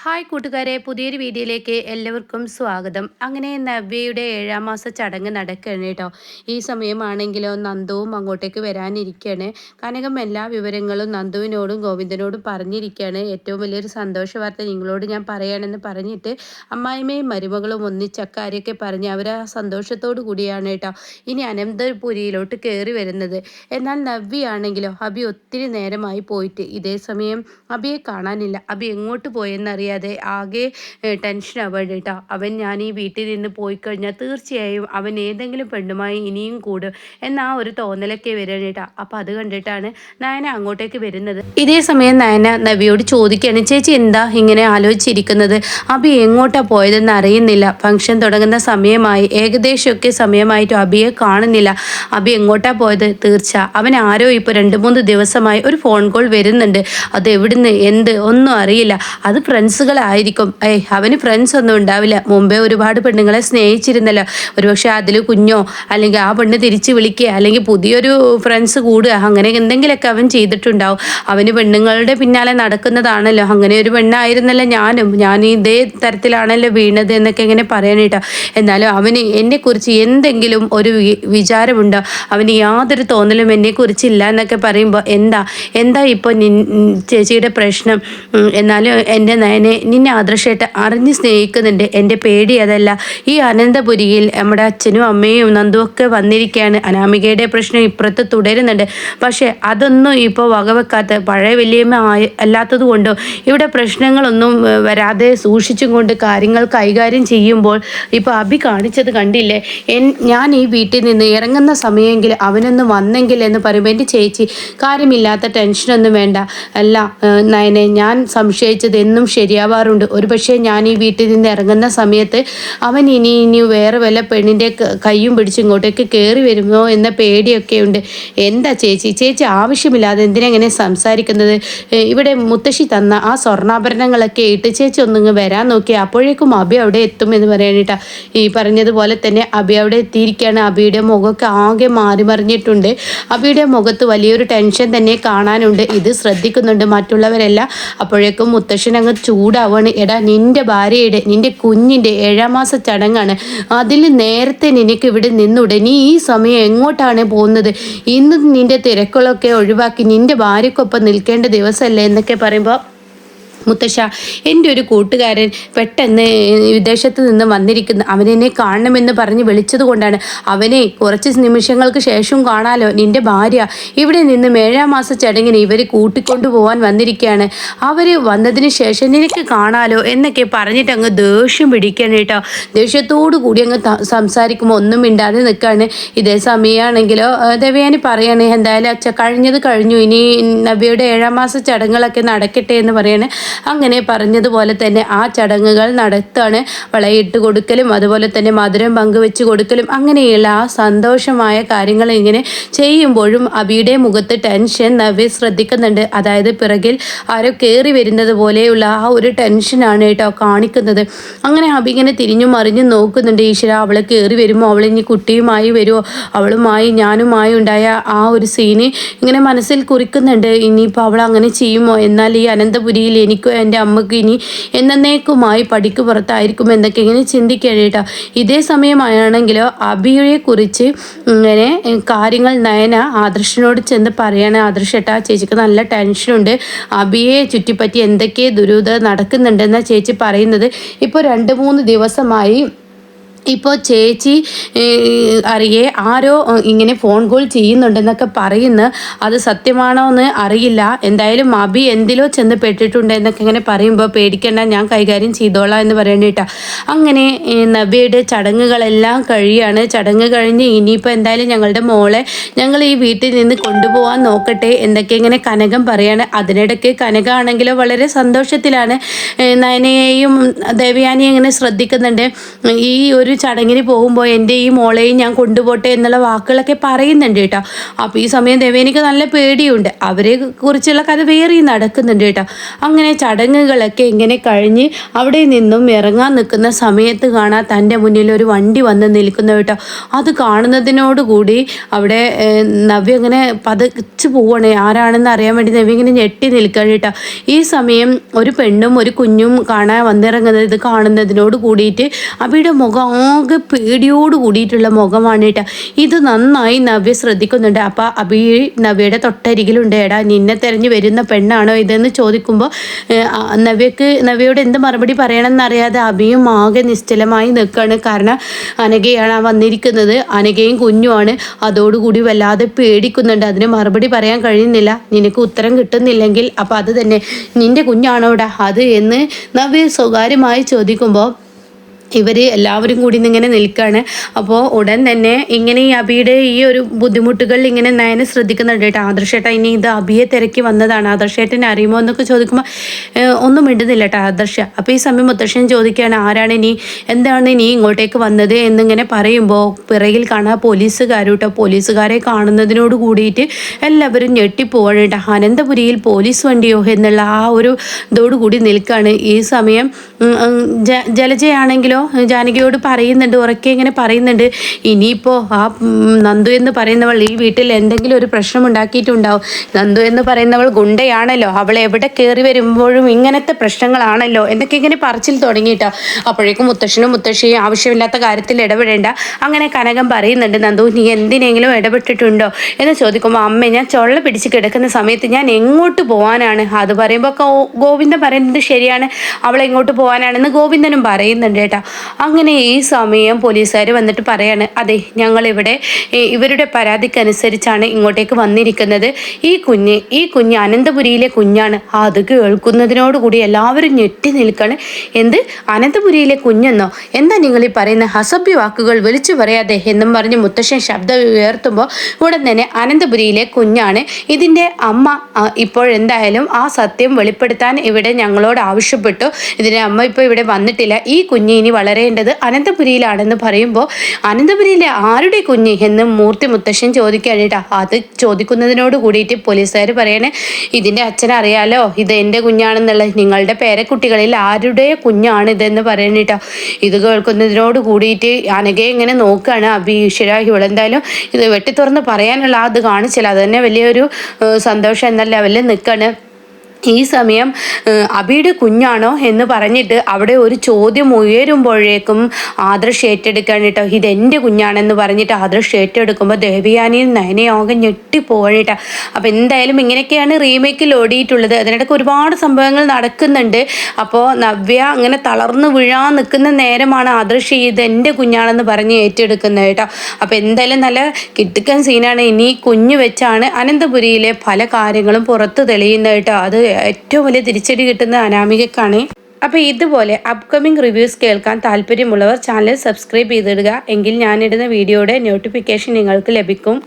Hi കൂട്ടുകാരെ പുതിയൊരു വീഡിയോയിലേക്ക് എല്ലാവർക്കും സ്വാഗതം. അങ്ങനെ നവ്യയുടെ ഏഴാം മാസ ചടങ്ങ് നടക്കുകയാണ് കേട്ടോ. ഈ സമയമാണെങ്കിലോ നന്ദുവും അങ്ങോട്ടേക്ക് വരാനിരിക്കുകയാണ്. കനകം എല്ലാ വിവരങ്ങളും നന്ദുവിനോടും ഗോവിന്ദനോടും പറഞ്ഞിരിക്കുകയാണ്. ഏറ്റവും വലിയൊരു സന്തോഷ വാർത്ത നിങ്ങളോട് ഞാൻ പറയുകയാണെന്ന് പറഞ്ഞിട്ട് അമ്മായിമ്മയും മരുമകളും ഒന്നിച്ചക്കാരെയൊക്കെ പറഞ്ഞ് അവർ ആ സന്തോഷത്തോടു കൂടിയാണ് കേട്ടോ ഇനി അനന്തപുരിയിലോട്ട് കയറി വരുന്നത്. എന്നാൽ നവ്യയാണെങ്കിലോ അബി ഒത്തിരി നേരമായി പോയിട്ട് ഇതേ സമയം അബിയെ കാണാനില്ല. അബി എങ്ങോട്ട് പോയെന്നറിയാം അറിയാതെ ആകെ ടെൻഷൻ ആവാണ് കേട്ടോ. അവൻ ഞാൻ ഈ വീട്ടിൽ നിന്ന് പോയി കഴിഞ്ഞാൽ തീർച്ചയായും അവൻ ഏതെങ്കിലും പെണ്ണുമായി ഇനിയും കൂടും എന്നാ ഒരു തോന്നലൊക്കെ വരികയാണ് കേട്ടോ. അപ്പം അത് കണ്ടിട്ടാണ് നയന അങ്ങോട്ടേക്ക് വരുന്നത്. ഇതേ സമയം നയന നവിയോട് ചോദിക്കുകയാണ് ചേച്ചി എന്താ ഇങ്ങനെ ആലോചിച്ചിരിക്കുന്നത്? അബി എങ്ങോട്ടാ പോയതെന്ന് അറിയുന്നില്ല. ഫംഗ്ഷൻ തുടങ്ങുന്ന സമയമായി. ഏകദേശമൊക്കെ സമയമായിട്ടും അബിയെ കാണുന്നില്ല. അബി എങ്ങോട്ടാ പോയത്? തീർച്ച. അവൻ ആരോ ഇപ്പോൾ രണ്ട് മൂന്ന് ദിവസമായി ഒരു ഫോൺ കോൾ വരുന്നുണ്ട്. അത് എവിടുന്ന് എന്ത്? ഒന്നും അറിയില്ല. അത് ഫ്രണ്ട്സ് ഫ്രണ്ട്സുകളായിരിക്കും. ഏയ് അവന് ഫ്രണ്ട്സ് ഒന്നും ഉണ്ടാവില്ല. മുമ്പേ ഒരുപാട് പെണ്ണുങ്ങളെ സ്നേഹിച്ചിരുന്നല്ലോ. ഒരുപക്ഷെ അതിൽ കുഞ്ഞോ അല്ലെങ്കിൽ ആ പെണ്ണ് തിരിച്ച് വിളിക്കുക അല്ലെങ്കിൽ പുതിയൊരു ഫ്രണ്ട്സ് കൂടുക അങ്ങനെ എന്തെങ്കിലുമൊക്കെ അവൻ ചെയ്തിട്ടുണ്ടാവും. അവന് പെണ്ണുങ്ങളുടെ പിന്നാലെ നടക്കുന്നതാണല്ലോ. അങ്ങനെ ഒരു പെണ്ണായിരുന്നല്ലോ ഞാനും. ഞാൻ ഇതേ തരത്തിലാണല്ലോ വീണത് എന്നൊക്കെ ഇങ്ങനെ പറയാനേട്ടോ എന്നാലും അവന് എന്നെക്കുറിച്ച് എന്തെങ്കിലും ഒരു വിചാരമുണ്ടോ? അവന് യാതൊരു തോന്നലും എന്നെക്കുറിച്ചില്ല എന്നൊക്കെ പറയുമ്പോൾ എന്താ? എന്താ ഇപ്പോൾ ചേച്ചിയുടെ പ്രശ്നം? എന്നാലും എന്റെ നയനെ നിന്നെ നിന്നെ ആദർശമായിട്ട് അറിഞ്ഞ് സ്നേഹിക്കുന്നുണ്ട്. എന്റെ പേടി അതല്ല. ഈ അനന്തപുരിയിൽ നമ്മുടെ അച്ഛനും അമ്മയും നന്ദുവൊക്കെ വന്നിരിക്കുകയാണ്. അനാമികയുടെ പ്രശ്നം ഇപ്പുറത്ത് തുടരുന്നുണ്ട്. പക്ഷേ അതൊന്നും ഇപ്പോൾ വകവെക്കാത്ത പഴയ വലിയമ്മ അല്ലാത്തത് കൊണ്ടോ? ഇവിടെ പ്രശ്നങ്ങളൊന്നും വരാതെ സൂക്ഷിച്ചും കൊണ്ട് കാര്യങ്ങൾ കൈകാര്യം ചെയ്യുമ്പോൾ ഇപ്പോൾ അഭി കാണിച്ചത് കണ്ടില്ലേ? എൻ ഞാൻ ഈ വീട്ടിൽ നിന്ന് ഇറങ്ങുന്ന സമയമെങ്കിൽ അവനൊന്ന് വന്നെങ്കിൽ എന്ന് പറയുമ്പോൾ എന്റെ ചേച്ചി കാര്യമില്ലാത്ത ടെൻഷനൊന്നും വേണ്ട. അല്ല നയനെ ഞാൻ സംശയിച്ചത് എന്നും ശരിയാണ് ചെയ്യാവാറുണ്ട്. ഒരുപക്ഷെ ഞാൻ ഈ വീട്ടിൽ നിന്ന് ഇറങ്ങുന്ന സമയത്ത് അവൻ ഇനി ഇനി വേറെ വല്ല പെണ്ണിന്റെ കൈയും പിടിച്ച് ഇങ്ങോട്ടേക്ക് കയറി വരുമോ എന്ന പേടിയൊക്കെ ഉണ്ട് എന്താ ചേച്ചി? ചേച്ചി ആവശ്യമില്ലാതെ എന്തിനെങ്ങനെ സംസാരിക്കുന്നത്? ഇവിടെ മുത്തശ്ശി തന്ന ആ സ്വർണാഭരണങ്ങളൊക്കെ ഇട്ട് ചേച്ചി ഒന്നിങ്ങ് വരാൻ നോക്കി. അപ്പോഴേക്കും അബി അവിടെ എത്തും എന്ന് പറയാനിട്ടാ ഈ പറഞ്ഞതുപോലെ തന്നെ അബി അവിടെ എത്തിയിരിക്കുകയാണ്. അബിയുടെ മുഖമൊക്കെ ആകെ മാറി മറിഞ്ഞിട്ടുണ്ട് അബിയുടെ മുഖത്ത് വലിയൊരു ടെൻഷൻ തന്നെ കാണാനുണ്ട്. ഇത് ശ്രദ്ധിക്കുന്നുണ്ട് മറ്റുള്ളവരെല്ലാം. അപ്പോഴേക്കും മുത്തശ്ശൻ അങ്ങ് ചൂട് ചൂടാവാണ്. എടാ നിന്റെ ഭാര്യയുടെ നിന്റെ കുഞ്ഞിന്റെ ഏഴാം മാസ ചടങ്ങാണ്. അതിൽ നേരത്തെ നിനക്ക് ഇവിടെ നിന്നൂടെ. നീ ഈ സമയം എങ്ങോട്ടാണ് പോകുന്നത്? ഇന്ന് നിന്റെ തിരക്കുകളൊക്കെ ഒഴിവാക്കി നിന്റെ ഭാര്യക്കൊപ്പം നിൽക്കേണ്ട ദിവസമല്ലേ എന്നൊക്കെ പറയുമ്പോൾ മുത്തശ്ശ എന്റെ ഒരു കൂട്ടുകാരൻ പെട്ടെന്ന് വിദേശത്ത് നിന്ന് വന്നിരിക്കുന്ന. അവനെന്നെ കാണണമെന്ന് പറഞ്ഞ് വിളിച്ചത് കൊണ്ടാണ്. അവനെ കുറച്ച് നിമിഷങ്ങൾക്ക് ശേഷം കാണാലോ. നിന്റെ ഭാര്യ ഇവിടെ നിന്ന് ഏഴാം മാസ ചടങ്ങിന് ഇവർ കൂട്ടിക്കൊണ്ടു പോകാൻ വന്നിരിക്കുകയാണ്. അവർ വന്നതിന് ശേഷം നിനക്ക് കാണാലോ എന്നൊക്കെ പറഞ്ഞിട്ട് അങ്ങ് ദേഷ്യം പിടിക്കണം കേട്ടോ. ദേഷ്യത്തോടു കൂടി അങ്ങ് സംസാരിക്കുമ്പോൾ ഒന്നും മിണ്ടാതെ നിൽക്കുകയാണ്. ഇതേ സമയമാണെങ്കിലോ ദേവയാനി പറയാണ് എന്തായാലും അച്ഛ കഴിഞ്ഞത് കഴിഞ്ഞു. ഇനി നബിയുടെ ഏഴാം മാസ ചടങ്ങുകളൊക്കെ നടക്കട്ടെ എന്ന് പറയാണ്. അങ്ങനെ പറഞ്ഞതുപോലെ തന്നെ ആ ചടങ്ങുകൾ നടത്താണ് വളയിട്ട് കൊടുക്കലും അതുപോലെ തന്നെ മധുരം പങ്കുവെച്ച് കൊടുക്കലും. അങ്ങനെയുള്ള ആ സന്തോഷമായ കാര്യങ്ങൾ ഇങ്ങനെ ചെയ്യുമ്പോഴും അബിയുടെ മുഖത്ത് ടെൻഷൻ നവ്യ ശ്രദ്ധിക്കുന്നുണ്ട്. അതായത് പിറകിൽ ആരോ കയറി വരുന്നത് പോലെയുള്ള ആ ഒരു ടെൻഷനാണ് കേട്ടോ കാണിക്കുന്നത്. അങ്ങനെ അബി ഇങ്ങനെ തിരിഞ്ഞു മറിഞ്ഞു നോക്കുന്നുണ്ട്. ഈശ്വര അവളെ കയറി വരുമോ? അവൾ ഇനി കുട്ടിയുമായി വരുമോ? അവളുമായി ഞാനുമായി ഉണ്ടായ ആ ഒരു സീന് ഇങ്ങനെ മനസ്സിൽ കുറിക്കുന്നുണ്ട്. ഇനിയിപ്പോൾ അവൾ അങ്ങനെ ചെയ്യുമോ? എന്നാൽ ഈ അനന്തപുരിയിൽ എനിക്ക് എനിക്കും എന്റെ അമ്മയ്ക്കും ഇനി എന്നേക്കുമായി പടിക്ക് പുറത്തായിരിക്കും എന്നൊക്കെ ഇങ്ങനെ ചിന്തിക്കേട്ട കേട്ടോ. ഇതേ സമയമാണെങ്കിലോ അബിയെ കുറിച്ച് ഇങ്ങനെ കാര്യങ്ങൾ നയന ആദർശനോട് ചെന്ന് പറയണേ. ആദർശേട്ടാ ചേച്ചിക്ക് നല്ല ടെൻഷനുണ്ട്. അബിയെ ചുറ്റിപ്പറ്റി എന്തൊക്കെ ദുരൂത നടക്കുന്നുണ്ടെന്ന ചേച്ചി പറയുന്നത്. ഇപ്പോൾ രണ്ട് മൂന്ന് ദിവസമായി ഇപ്പോൾ ചേച്ചി അറിയേ ആരോ ഇങ്ങനെ ഫോൺ കോൾ ചെയ്യുന്നുണ്ടെന്നൊക്കെ പറയുന്നു. അത് സത്യമാണോ എന്ന് അറിയില്ല. എന്തായാലും അബി എന്തിലോ ചെന്ന് പെട്ടിട്ടുണ്ട് എന്നൊക്കെ ഇങ്ങനെ പറയുമ്പോൾ പേടിക്കേണ്ട ഞാൻ കൈകാര്യം ചെയ്തോളാം എന്ന് പറയേണ്ടിട്ടാണ് അങ്ങനെ നബിയുടെ ചടങ്ങുകളെല്ലാം കഴിയാണ്. ചടങ്ങ് കഴിഞ്ഞ് ഇനിയിപ്പോൾ എന്തായാലും ഞങ്ങളുടെ മോളെ ഞങ്ങൾ ഈ വീട്ടിൽ നിന്ന് കൊണ്ടുപോകാൻ നോക്കട്ടെ എന്തൊക്കെ ഇങ്ങനെ കനകം പറയാണ്. അതിനിടയ്ക്ക് കനകാണെങ്കിലോ വളരെ സന്തോഷത്തിലാണ്. നയനയെയും ദേവയാനിയെ ഇങ്ങനെ ശ്രദ്ധിക്കുന്നുണ്ട്. ഈ ഒരു ചടങ്ങിന് പോകുമ്പോൾ എന്റെ ഈ മോളെയും ഞാൻ കൊണ്ടുപോട്ടെ എന്നുള്ള വാക്കുകളൊക്കെ പറയുന്നുണ്ട് കേട്ടോ. അപ്പോൾ ഈ സമയം ദേവേനിക്ക് നല്ല പേടിയുണ്ട്. അവരെ കുറിച്ചുള്ള കഥ വേറെ നടക്കുന്നുണ്ട് കേട്ടോ. അങ്ങനെ ചടങ്ങുകളൊക്കെ ഇങ്ങനെ കഴിഞ്ഞ് അവിടെ നിന്നും ഇറങ്ങാൻ നിൽക്കുന്ന സമയത്ത് കാണാൻ തന്റെ മുന്നിൽ ഒരു വണ്ടി വന്ന് നിൽക്കുന്ന കേട്ടോ. അത് കാണുന്നതിനോടുകൂടി അവിടെ നവ്യ ഇങ്ങനെ പതച്ച് പോവണേ. ആരാണെന്ന് അറിയാൻ വേണ്ടി നവ്യ ഇങ്ങനെ ഞെട്ടി നിൽക്കുകയാണ് കേട്ടോ. ഈ സമയം ഒരു പെണ്ണും ഒരു കുഞ്ഞും കാണാൻ വന്നിറങ്ങുന്നത് ഇത് കാണുന്നതിനോട് കൂടിയിട്ട് അവയുടെ മുഖം ആകെ പേടിയോട് കൂടിയിട്ടുള്ള മുഖമാണ് കേട്ടോ. ഇത് നന്നായി നവ്യ ശ്രദ്ധിക്കുന്നുണ്ട്. അപ്പോൾ അബി നവ്യയുടെ തൊട്ടരികിലുണ്ട് ഏടാ നിന്നെ തെരഞ്ഞു വരുന്ന പെണ്ണാണോ ഇതെന്ന് ചോദിക്കുമ്പോൾ നവ്യക്ക് നവ്യയോട് എന്ത് മറുപടി പറയണമെന്നറിയാതെ അബിയും ആകെ നിശ്ചലമായി നിൽക്കുകയാണ് കാരണം അനഘയാണ് വന്നിരിക്കുന്നത്. അനഘയും കുഞ്ഞുമാണ്. അതോടുകൂടി വല്ലാതെ പേടിക്കുന്നുണ്ട്. അതിന് മറുപടി പറയാൻ കഴിയുന്നില്ല. നിനക്ക് ഉത്തരം കിട്ടുന്നില്ലെങ്കിൽ അപ്പം അത് തന്നെ. നിന്റെ കുഞ്ഞാണോടാ അത് എന്ന് നവ്യ സ്വകാര്യമായി ചോദിക്കുമ്പോൾ ഇവർ എല്ലാവരും കൂടി ഇങ്ങനെ നിൽക്കുകയാണ് അപ്പോൾ ഉടൻ തന്നെ ഇങ്ങനെ ഈ അബിയുടെ ഈ ഒരു ബുദ്ധിമുട്ടുകൾ ഇങ്ങനെ നയനെ ശ്രദ്ധിക്കുന്നുണ്ട്. കേട്ടോ ആദർശേട്ട ഇനി ഇത് അബിയെ തിരക്കി വന്നതാണ്. ആദർശേട്ടനെ അറിയുമോ എന്നൊക്കെ ചോദിക്കുമ്പോൾ ഒന്നും മിണ്ടുന്നില്ല കേട്ടോ ആദർശ. അപ്പോൾ ഈ സമയം മുത്തശ്ശൻ ചോദിക്കുകയാണ് ആരാണ് ഇനി? എന്താണ് ഇനി ഇങ്ങോട്ടേക്ക് വന്നത്? എന്നിങ്ങനെ പറയുമ്പോൾ പിറകിൽ കാണാൻ പോലീസുകാർ കേട്ടോ പോലീസുകാരെ കാണുന്നതിനോട് കൂടിയിട്ട് എല്ലാവരും ഞെട്ടിപ്പോവാണ് കേട്ടോ അനന്തപുരിയിൽ പോലീസ് വണ്ടിയോ എന്നുള്ള ആ ഒരു ഇതോടുകൂടി നിൽക്കുകയാണ് ഈ സമയം ഉം, ഉം, ജാനകിയോട് പറയുന്നുണ്ട് ഉറക്കെ ഇങ്ങനെ പറയുന്നുണ്ട്. ഇനിയിപ്പോൾ ആ നന്ദു എന്ന് പറയുന്നവൾ ഈ വീട്ടിൽ എന്തെങ്കിലും ഒരു പ്രശ്നം ഉണ്ടാക്കിയിട്ടുണ്ടാവും. നന്ദു എന്ന് പറയുന്നവൾ ഗുണ്ടയാണല്ലോ. അവൾ എവിടെ കയറി വരുമ്പോഴും ഇങ്ങനത്തെ പ്രശ്നങ്ങളാണല്ലോ. എന്നൊക്കെ ഇങ്ങനെ പറച്ചിൽ തുടങ്ങിയിട്ടോ. അപ്പോഴേക്കും മുത്തശ്ശനും മുത്തശ്ശിയും ആവശ്യമില്ലാത്ത കാര്യത്തിൽ ഇടപെടേണ്ട. അങ്ങനെ കനകം പറയുന്നുണ്ട് നന്ദു നീ എന്തിനെങ്കിലും ഇടപെട്ടിട്ടുണ്ടോ? എന്ന് ചോദിക്കുമ്പോൾ അമ്മ ഞാൻ ചൊള്ള പിടിച്ച് കിടക്കുന്ന സമയത്ത് ഞാൻ എങ്ങോട്ട് പോകാനാണ് അത് പറയുമ്പോൾ ഗോവിന്ദൻ പറയുന്നത് ശരിയാണ്. അവളെങ്ങോട്ട് പോകാനാണെന്ന് ഗോവിന്ദനും പറയുന്നുണ്ട് കേട്ടോ. അങ്ങനെ ഈ സമയം പോലീസുകാർ വന്നിട്ട് പറയാണ് അതെ ഞങ്ങളിവിടെ ഇവരുടെ പരാതിക്കനുസരിച്ചാണ് ഇങ്ങോട്ടേക്ക് വന്നിരിക്കുന്നത്. ഈ കുഞ്ഞ് ഈ കുഞ്ഞ് അനന്തപുരിയിലെ കുഞ്ഞാണ്. അത് കേൾക്കുന്നതിനോടുകൂടി എല്ലാവരും ഞെട്ടി നിൽക്കാണ്. എന്ത്? അനന്തപുരിയിലെ കുഞ്ഞെന്നോ? എന്താ നിങ്ങൾ ഈ പറയുന്ന അസഭ്യ വാക്കുകൾ വിളിച്ചു പറയാതെ? എന്നും പറഞ്ഞ് മുത്തശ്ശൻ ശബ്ദം ഉയർത്തുമ്പോൾ ഉടൻ തന്നെ അനന്തപുരിയിലെ കുഞ്ഞാണ്. ഇതിന്റെ അമ്മ ഇപ്പോഴെന്തായാലും ആ സത്യം വെളിപ്പെടുത്താൻ ഇവിടെ ഞങ്ങളോട് ആവശ്യപ്പെട്ടു. ഇതിന്റെ അമ്മ ഇപ്പോൾ ഇവിടെ വന്നിട്ടില്ല. ഈ കുഞ്ഞ് ഇനി വളരേണ്ടത് അനന്തപുരിയിലാണെന്ന് പറയുമ്പോൾ അനന്തപുരിയിലെ ആരുടെ കുഞ്ഞ് എന്ന് മൂർത്തി മുത്തശ്ശൻ ചോദിക്കുകയാണ് കേട്ടോ അത് ചോദിക്കുന്നതിനോട് കൂടിയിട്ട് പോലീസുകാർ പറയണേ ഇതിന്റെ അച്ഛൻ അറിയാലോ ഇത് എന്റെ കുഞ്ഞാണെന്നുള്ളത്. നിങ്ങളുടെ പേരക്കുട്ടികളിൽ ആരുടെ കുഞ്ഞാണ് ഇതെന്ന് പറയണേട്ടോ. ഇത് കേൾക്കുന്നതിനോട് കൂടിയിട്ട് അനകെ ഇങ്ങനെ നോക്കുകയാണ് അബി ഈശ്വര ഇവളെന്തായാലും ഇത് വെട്ടി തുറന്ന് പറയാനുള്ള അത് കാണിച്ചില്ല അത് തന്നെ വലിയൊരു സന്തോഷം എന്ന ലെവലിൽ നിൽക്കുകയാണ് ഈ സമയം അബിയുടെ കുഞ്ഞാണോ എന്ന് പറഞ്ഞിട്ട് അവിടെ ഒരു ചോദ്യം ഉയരുമ്പോഴേക്കും ആദർശ് ഏറ്റെടുക്കാൻ കേട്ടോ ഇത് എന്റെ കുഞ്ഞാണെന്ന് പറഞ്ഞിട്ട് ആദർശ് ഏറ്റെടുക്കുമ്പോൾ ദേവിയാനിയും നയനയാകെ ഞെട്ടിപ്പോകണേട്ടാ അപ്പോൾ എന്തായാലും ഇങ്ങനെയൊക്കെയാണ് റീമേക്കിൽ ഓടിയിട്ടുള്ളത്. അതിനിടയ്ക്ക് ഒരുപാട് സംഭവങ്ങൾ നടക്കുന്നുണ്ട്. അപ്പോൾ നവ്യ അങ്ങനെ തളർന്നു വീഴാൻ നിൽക്കുന്ന നേരമാണ് ആദർശ് ഇത് എന്റെ കുഞ്ഞാണെന്ന് പറഞ്ഞ് ഏറ്റെടുക്കുന്നത് കേട്ടോ. അപ്പോൾ എന്തായാലും നല്ല കിട്ടുക്കൻ സീനാണ്. ഇനി കുഞ്ഞു വെച്ചാണ് അനന്തപുരിയിലെ പല കാര്യങ്ങളും പുറത്ത് തെളിയുന്നത് കേട്ടോ. അത് ഏറ്റവും വലിയ തിരിച്ചടി കിട്ടുന്ന അനാമികക്കാണ്. അപ്പോൾ ഇതുപോലെ അപ്കമിംഗ് റിവ്യൂസ് കേൾക്കാൻ താല്പര്യമുള്ളവർ ചാനൽ സബ്സ്ക്രൈബ് ചെയ്തിടുക. എങ്കിൽ ഞാനിടുന്ന വീഡിയോയുടെ നോട്ടിഫിക്കേഷൻ നിങ്ങൾക്ക് ലഭിക്കും.